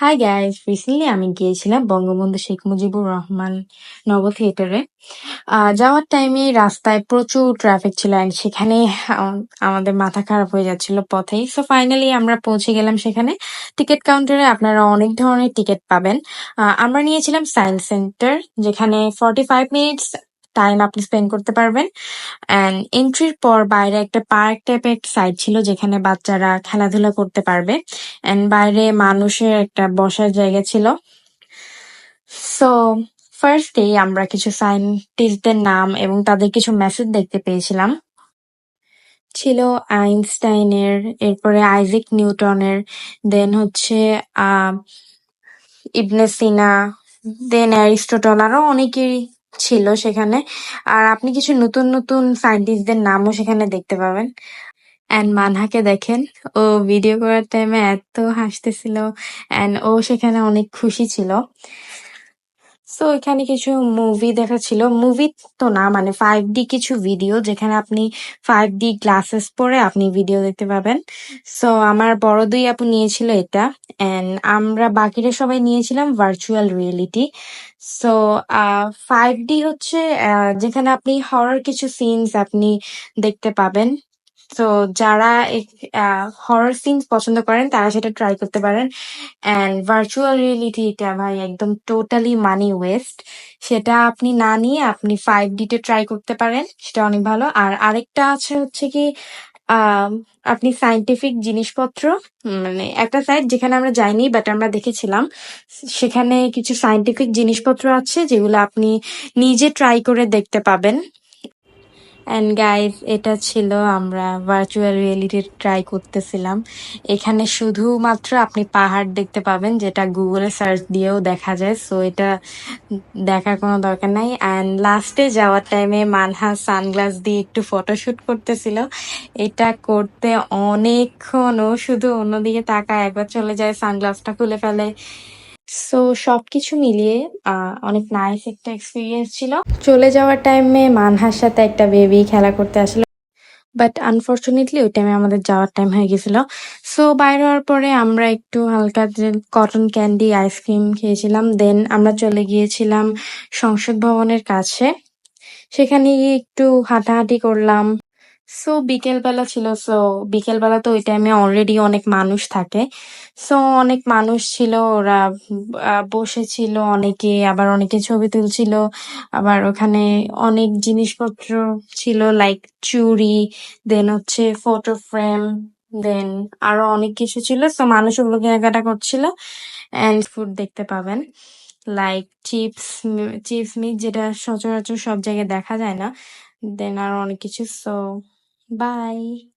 Hi guys recently আমি গিয়েছিলাম বঙ্গবন্ধু শেখ মুজিবুর রহমান নব থিয়েটারে যাওয়ার টাইমে রাস্তায় প্রচুর ট্রাফিক ছিল অ্যান্ড সেখানে, আম- আমাদের মাথা খারাপ হয়ে যাচ্ছিল পথেই। সো ফাইনালি আমরা পৌঁছে গেলাম সেখানে। টিকিট কাউন্টারে আপনারা অনেক ধরনের টিকিট পাবেন। আমরা নিয়েছিলাম সায়েন্স সেন্টার যেখানে ফর্টি ফাইভ মিনিটস টাইম আপনি স্পেন্ড করতে পারবেন। অ্যান্ড এন্ট্রির পর বাইরে একটা পার্ক টাইপের সাইড ছিল যেখানে বাচ্চারা খেলাধুলা করতে পারবে। অ্যান্ড বাইরে মানুষের একটা বসার জায়গা ছিল। সো ফার্স্ট ডে আমরা কিছু সায়েন্টিস্টদের নাম এবং তাদের কিছু মেসেজ দেখতে পেয়েছিলাম। ছিল আইনস্টাইনের, এরপরে আইজাক নিউটনের দেন হচ্ছে ইবনে সিনা দেন অ্যারিস্টটল, আরও অনেকেই ছিল সেখানে। আর আপনি কিছু নতুন নতুন সায়েন্টিস্টদের নামও সেখানে দেখতে পাবেন। অ্যান্ড মানহাকে দেখেন। ও ভিডিও করার টাইমে এত হাসতেছিল। অ্যান্ড ও সেখানে অনেক খুশি ছিল। সো এখানে কিছু মুভি দেখা ছিল মুভি তো না মানে ফাইভ ডি কিছু ভিডিও যেখানে আপনি ফাইভ ডি গ্লাসেস পরে আপনি ভিডিও দেখতে পাবেন। সো আমার বড় দুই আপু নিয়েছিল এটা এন্ড আমরা বাকিরা সবাই নিয়েছিলাম virtual reality so five D হচ্ছে যেখানে আপনি হরর কিছু সিনস আপনি দেখতে পাবেন। তো যারা হরর সিনস পছন্দ করেন, তারা সেটা ট্রাই করতে পারেন। অ্যান্ড ভার্চুয়াল রিয়েলিটি এটা ভাই একদম টোটালি মানি ওয়েস্ট সেটা আপনি না নিয়ে আপনি ফাইভ ডিতে ট্রাই করতে পারেন, সেটা অনেক ভালো। আর আরেকটা আছে হচ্ছে কি আপনি সাইন্টিফিক জিনিসপত্র মানে একটা সাইট যেখানে আমরা যাইনি বাট আমরা দেখেছিলাম, সেখানে কিছু সাইন্টিফিক জিনিসপত্র আছে, যেগুলো আপনি নিজে ট্রাই করে দেখতে পাবেন। অ্যান্ড গাইজ এটা ছিল আমরা ভার্চুয়াল রিয়েলিটি ট্রাই করতেছিলাম। এখানে শুধুমাত্র আপনি পাহাড় দেখতে পাবেন, যেটা গুগলে সার্চ দিয়েও দেখা যায়। সো এটা দেখার কোনো দরকার নাই। অ্যান্ড লাস্টে যাওয়ার টাইমে মানহা সানগ্লাস দিয়ে একটু ফটোশ্যুট করতেছিল। এটা করতে অনেকক্ষণ ও শুধু অন্যদিকে তাকায়, একবার চলে যায় সানগ্লাসটা খুলে ফেলে। সো সবকিছু মিলিয়ে অনেক নাইস একটা এক্সপিরিয়েন্স ছিল। চলে যাওয়ার টাইমে মানহার সাথে একটা বেবি খেলা করতে আসলো। বাট আনফর্চুনেটলি ওই টাইমে আমাদের যাওয়ার টাইম হয়ে গেছিল। সো বাইরে হওয়ার পরে আমরা একটু হালকা কটন ক্যান্ডি আইসক্রিম খেয়েছিলাম। দেন আমরা চলে গিয়েছিলাম সংসদ ভবনের কাছে। সেখানে গিয়ে একটু হাঁটাহাঁটি করলাম। সো বিকেলবেলা ছিল সো বিকেলবেলা তো ওই টাইমে অলরেডি অনেক মানুষ থাকে। সো অনেক মানুষ ছিল, ওরা বসেছিল, অনেকে আবার অনেকে ছবি তুলছিল, আবার ওখানে অনেক জিনিসপত্র ছিল লাইক চুড়ি দেন হচ্ছে ফটো ফ্রেম দেন আরও অনেক কিছু ছিল। সো মানুষ ওগুলো কেনাকাটা করছিল অ্যান্ড ফুড দেখতে পাবেন। লাইক চিপস চিপস মিট যেটা সচরাচর সব জায়গায় দেখা যায় না দেন আরও অনেক কিছু সো Bye.